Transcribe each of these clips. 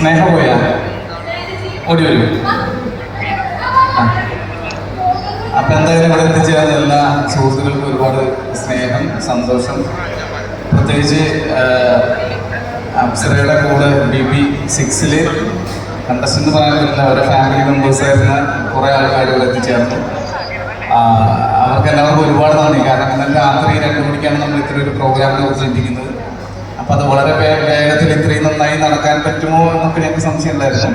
സ്നേഹ പോയാ ഓടി വരൂ. അപ്പൊ എന്തായാലും ഇവിടെ എത്തിച്ചേർന്ന എല്ലാ സുഹൃത്തുക്കൾക്കും ഒരുപാട് സ്നേഹം സന്തോഷം. പ്രത്യേകിച്ച് അപ്സരയുടെ കൂടെ ബി ബി സിക്സിൽ കണ്ടസ്റ്റന്റ് പറയാനില്ല അവരുടെ ഫാമിലി മെമ്പേഴ്സ് ആയിരുന്ന കുറെ ആൾക്കാർ ഇവിടെ എത്തിച്ചേർന്നു. അവർക്ക് എല്ലാവർക്കും ഒരുപാട് നന്ദി. കാരണം ഇന്നലെ രാത്രി രണ്ട് മണിക്കാണ് നമ്മൾ ഇത്ര ഒരു പ്രോഗ്രാമിനെ കുറിച്ച് ചിന്തിക്കുന്നത്. അപ്പൊ അത് വളരെ നന്നായി നടക്കാൻ പറ്റുമോ എന്നൊക്കെ ഞങ്ങൾക്ക് സംശയം ഉണ്ടായിരുന്നു.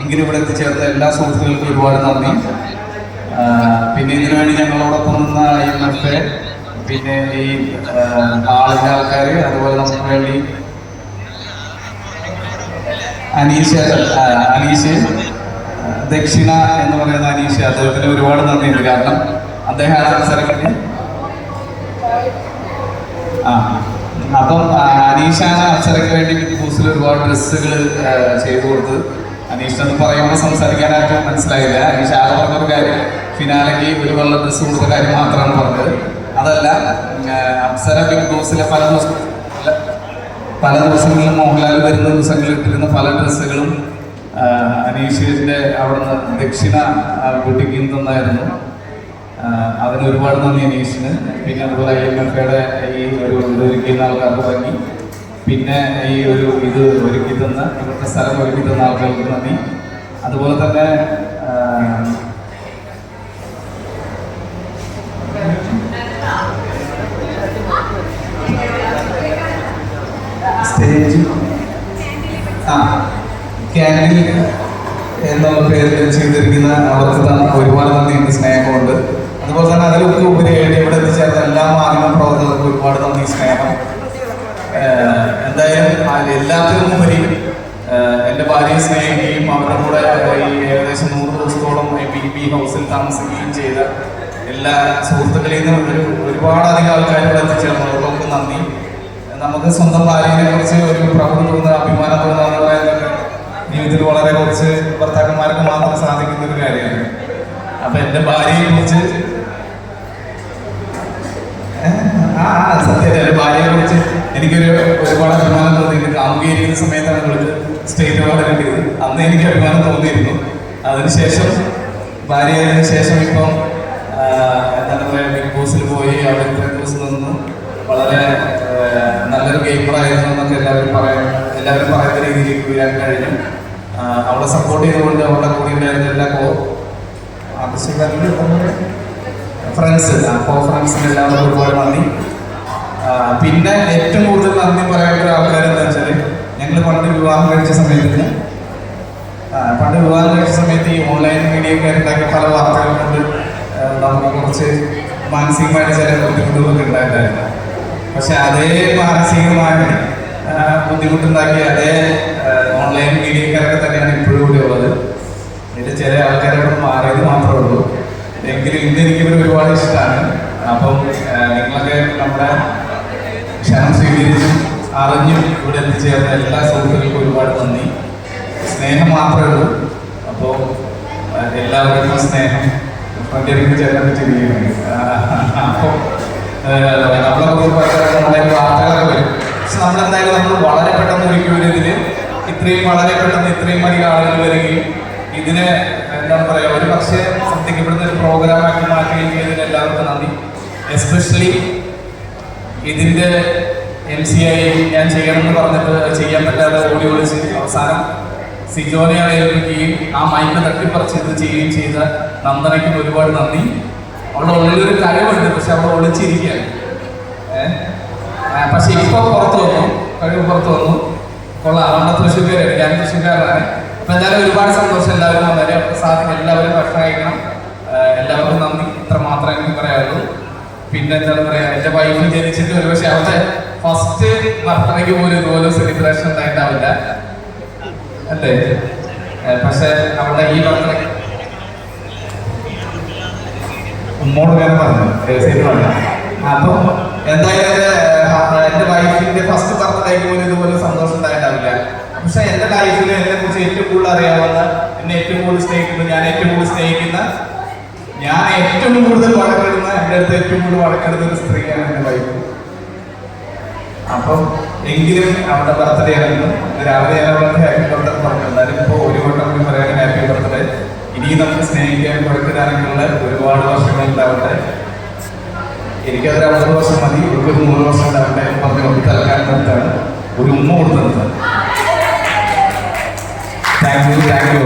എങ്കിലും ഇവിടെ എത്തിച്ചേർന്ന എല്ലാ സുഹൃത്തുക്കൾക്കും ഒരുപാട് നന്ദി. പിന്നെ ഇതിനു വേണ്ടി ഞങ്ങളോടൊപ്പം നിന്ന ഐ എം എഫ് പിന്നെ ഈ ആളിന്റെ ആൾക്കാർ അതുപോലെ നമുക്ക് വേണ്ടി അനീഷ് ആ, അനീഷ് ആ, ദക്ഷിണ എന്ന് പറയുന്ന അനീഷ് അദ്ദേഹത്തിന് ഒരുപാട് നന്ദിയുണ്ട്. കാരണം അദ്ദേഹം അവസരം കിട്ടി ആ അപ്പം അനീഷാണ് അവസരക്ക് വേണ്ടി ബിഗ് ബോസിൽ ഒരുപാട് ഡ്രസ്സുകൾ ചെയ്തു അനീഷ് അനീഷിനൊന്നും പറയുമ്പോൾ സംസാരിക്കാനായിട്ട് മനസ്സിലായില്ല. അനീഷ് ആകെ പറഞ്ഞൊരു കാര്യം ഫിനാലയ്ക്ക് ഒരു വെള്ള ഡ്രസ്സ് കൊടുത്ത കാര്യം മാത്രമാണ് പറഞ്ഞത്. അതല്ല അപ്സര ബിഗ് ബോസിലെ പല പല- ദിവസങ്ങളിലും മോഹൻലാൽ വരുന്ന ദിവസങ്ങളിൽ ഇട്ടിരുന്ന പല ഡ്രസ്സുകളും അനീഷിന്റെ അവിടുന്ന് ദക്ഷിണ ബുട്ടിക്കിൽ തന്നായിരുന്നു. ആ, അതിന് ഒരുപാട് നന്ദി അനീഷിന്. പിന്നെ അതുപോലെ ഐ എം എഫ് യുടെ ഈ ഒരു ഇത് ഒരുക്കുന്ന ആൾക്കാർക്ക് തുടങ്ങി പിന്നെ ഈ ഒരു ഇത് ഒരുക്കി തന്ന ഇവിടുത്തെ സ്ഥലം ഒരുക്കി തന്ന ആൾക്കാർക്ക് നന്ദി. അതുപോലെ തന്നെ സ്റ്റേജ്. ആ എന്നുള്ള പേരിൽ ചെയ്തിരിക്കുന്ന അവർക്ക് ഒരുപാട് നന്ദിയുണ്ട് സ്നേഹമുണ്ട്. അതുപോലെ തന്നെ അതിലൊക്കെ ഉപരിയായിട്ട് ഇവിടെ എത്തിച്ചേർന്ന എല്ലാ മാധ്യമ പ്രവർത്തകർക്കും ഒരുപാട് നന്ദി സ്നേഹം. എന്തായാലും എല്ലാത്തിനും ഉപരി എന്റെ ഭാര്യയെ സ്നേഹിക്കുകയും അവരുടെ കൂടെ ഈ ഏകദേശം നൂറ് ദിവസത്തോളം ബി ബി ഹൗസിൽ താമസിക്കുകയും ചെയ്ത എല്ലാ സുഹൃത്തുക്കളിൽ നിന്നും ഒരു ഒരുപാടധികം ആൾക്കാർ ഇവിടെ എത്തിച്ചേർന്നു. അവർക്കൊക്കെ നന്ദി. നമുക്ക് സ്വന്തം ഭാര്യയെ കുറിച്ച് ഒരു പ്രൗഢി തോന്നുന്ന അഭിമാനം തോന്നുക എന്ന് ജീവിതത്തിൽ വളരെ കുറച്ച് ഭർത്താക്കന്മാർക്ക് മാത്രം സാധിക്കുന്ന ഒരു കാര്യമാണ്. അപ്പൊ എന്റെ ഭാര്യയെ കുറിച്ച് എനിക്കൊരു ഒരുപാട് അഭിമാനം തോന്നിയിട്ടുണ്ട് കാമുകീകരിക്കുന്ന സമയത്താണ് വിളിച്ച് സ്റ്റേറ്റ് അവാർഡ് കിട്ടിയത് അന്ന് എനിക്ക് അഭിമാനം തോന്നിയിരുന്നു. അതിനുശേഷം ഭാര്യ ആയതിനു ശേഷം ഇപ്പം എന്താണ് പറയുക ബിഗ് ബോസിൽ പോയി അവിടെ ഇത്രയും ദിവസം നിന്നു വളരെ നല്ലൊരു ഗെയിമറായിരുന്നു എന്നൊക്കെ എല്ലാവരും പറയാൻ എല്ലാവരും പറയുന്ന രീതിയിലേക്ക് വരാൻ കഴിഞ്ഞു. അവളെ സപ്പോർട്ട് ചെയ്തുകൊണ്ട് അവളുടെ കൂടെ ഉണ്ടായിരുന്ന എല്ലാ കോ ഫ്രണ്ട്സ് കോ ഫ്രണ്ട്സിന് എല്ലാവർക്കും ഒരുപാട് നന്ദി. പിന്നെ ഏറ്റവും കൂടുതൽ നന്ദി പറയേണ്ട ഒരു എന്താ വെച്ചാൽ ഞങ്ങൾ പണ്ട് വിവാഹം കഴിച്ച സമയത്ത് പണ്ട് വിവാഹം കഴിച്ച സമയത്ത് ഈ ഓൺലൈൻ മീഡിയ ഉണ്ടാക്കിയ പല വാർത്തകൾ കൊണ്ട് നമുക്ക് കുറച്ച് മാനസികമായിട്ട് ചില ബുദ്ധിമുട്ടുകളൊക്കെ ഉണ്ടായിട്ടായിരുന്നു. പക്ഷെ അതേ മാനസികമായ ബുദ്ധിമുട്ടുണ്ടാക്കി അതേ ഓൺലൈൻ മീഡിയക്കാരൊക്കെ തന്നെയാണ് ഇപ്പോഴും കൂടി ഉള്ളത്. ഇതിൽ ചില ആൾക്കാരോട് മാറിയത് മാത്രമേ ഉള്ളൂ. എങ്കിലും ഇന്ന് എനിക്കിവർ ഒരുപാട് ഇഷ്ടമാണ്. അപ്പം നിങ്ങളൊക്കെ നമ്മുടെ ക്ഷണം സ്വീകരിച്ചു അറിഞ്ഞും ഇവിടെ എത്തിച്ചേർന്ന എല്ലാ സുഹൃത്തുക്കൾക്കും ഒരുപാട് നന്ദി. സ്നേഹം മാത്രമേ ഉള്ളൂ. അപ്പോൾ എല്ലാവർക്കും സ്നേഹം ഫ്രണ്ടിലേക്ക് ചേർന്ന് ചിരിക്കുന്നു അപ്പോൾ നമ്മളെ കുറിച്ച് വാർത്തകളൊക്കെ വരും. പക്ഷെ നമ്മളെന്തായാലും നമ്മൾ വളരെ പെട്ടെന്ന് ഒരിക്കലും ഒരു ഇതിൽ ഇത്രയും വളരെ പെട്ടെന്ന് ഇത്രയും അധികം ആളുകൾ വരികയും ഇതിനെ എന്താണ് പറയുക ഒരു പക്ഷേ ശ്രദ്ധിക്കപ്പെടുന്ന ഒരു പ്രോഗ്രാമാക്കി മാറ്റുകയും ചെയ്തതിന് എല്ലാവർക്കും നന്ദി. എസ്പെഷ്യലി ഇതിന്റെ എം സി ഐ ഞാൻ ചെയ്യണമെന്ന് പറഞ്ഞിട്ട് ചെയ്യാൻ പറ്റാതെ ഓടി ഒളിച്ച് അവസാനം സിജോനെ ഏൽപ്പിക്കുകയും ആ മൈക്ക് തട്ടിപ്പറിച്ച് ചെയ്യുകയും ചെയ്ത നന്ദനയ്ക്കും ഒരുപാട് നന്ദി. അവളുടെ ഉള്ളിലൊരു കഴിവുണ്ട് പക്ഷെ അവൾ ഒളിച്ചിരിക്കുകയാണ്. ഏഹ് പക്ഷെ ഇപ്പൊ പുറത്തു വന്നു കഴിവ് പുറത്തു വന്നു. കൊള്ളാം അവളുടെ തൃശ്ശൂർക്കാരാണ് ഞാൻ തൃശ്ശൂർക്കാരാണ് അപ്പൊ എന്തായാലും ഒരുപാട് സന്തോഷം എല്ലാവരും വന്നേരെ സാധിക്കും എല്ലാവരും ഭക്ഷണം കഴിക്കണം. എല്ലാവർക്കും നന്ദി. ഇത്ര മാത്രമേ എനിക്ക് പറയാനുള്ളൂ. പിന്നെ എന്താണ് പറയാ എന്റെ വൈഫ് ജനിച്ചിട്ട് ഒരു പക്ഷെ അവരുടെ ഫസ്റ്റ് ബർത്ത്ഡേക്ക് പോലും ഇതുപോലെ സെലിബ്രേഷൻ ഉണ്ടായിട്ടാവില്ല. അല്ലേ? പക്ഷെ അവളുടെ ഈ ബർത്ത്ഡേ ഉമ്മോട് ഞാൻ പറഞ്ഞു. അപ്പം എന്തായാലും എന്റെ, വൈഫിന്റെ ഫസ്റ്റ് ബർത്ത്ഡേക്ക് പോലും ഇതുപോലെ സന്തോഷം ഉണ്ടായിട്ടാവില്ല. പക്ഷെ എന്റെ ലൈഫിൽ എന്നെ കുറിച്ച് ഏറ്റവും കൂടുതൽ അറിയാവുന്ന എന്നെ ഏറ്റവും കൂടുതൽ സ്നേഹിക്കുന്ന ഞാൻ ഏറ്റവും കൂടുതൽ സ്നേഹിക്കുന്ന ഞാൻ ഏറ്റവും കൂടുതൽ വഴക്കെടുന്ന എന്റെ അടുത്ത് ഏറ്റവും കൂടുതൽ വഴക്കെടുന്ന ഒരു സ്ത്രീയാണ് എന്റെ വൈഫ് അപ്പം എങ്കിലും അവരുടെ ബർത്ത്ഡേ ആയിരുന്നു. രാവിലെ ഞാൻ അവർക്ക് ഹാപ്പി ബർത്ത്ഡേ പറഞ്ഞു. എന്നാലും ഇപ്പോൾ ഒരു വട്ടം കൂടി പറയാൻ ഹാപ്പി ബർത്ത്ഡേ ഇനി നമുക്ക് സ്നേഹിക്കാൻ കൊടുക്കാനുള്ള ഒരുപാട് വർഷങ്ങൾ ഉണ്ടാവട്ടെ. എനിക്കതൊരു അമ്പത് വർഷം മതി. ഒരു മൂന്ന് വർഷം ഉണ്ടാവട്ടെ പറഞ്ഞ് നമുക്ക് തൽക്കാലം കൊടുത്താണ് ഒരു ഉമ്മ കൊടുത്തത് താങ്ക് യു താങ്ക് യു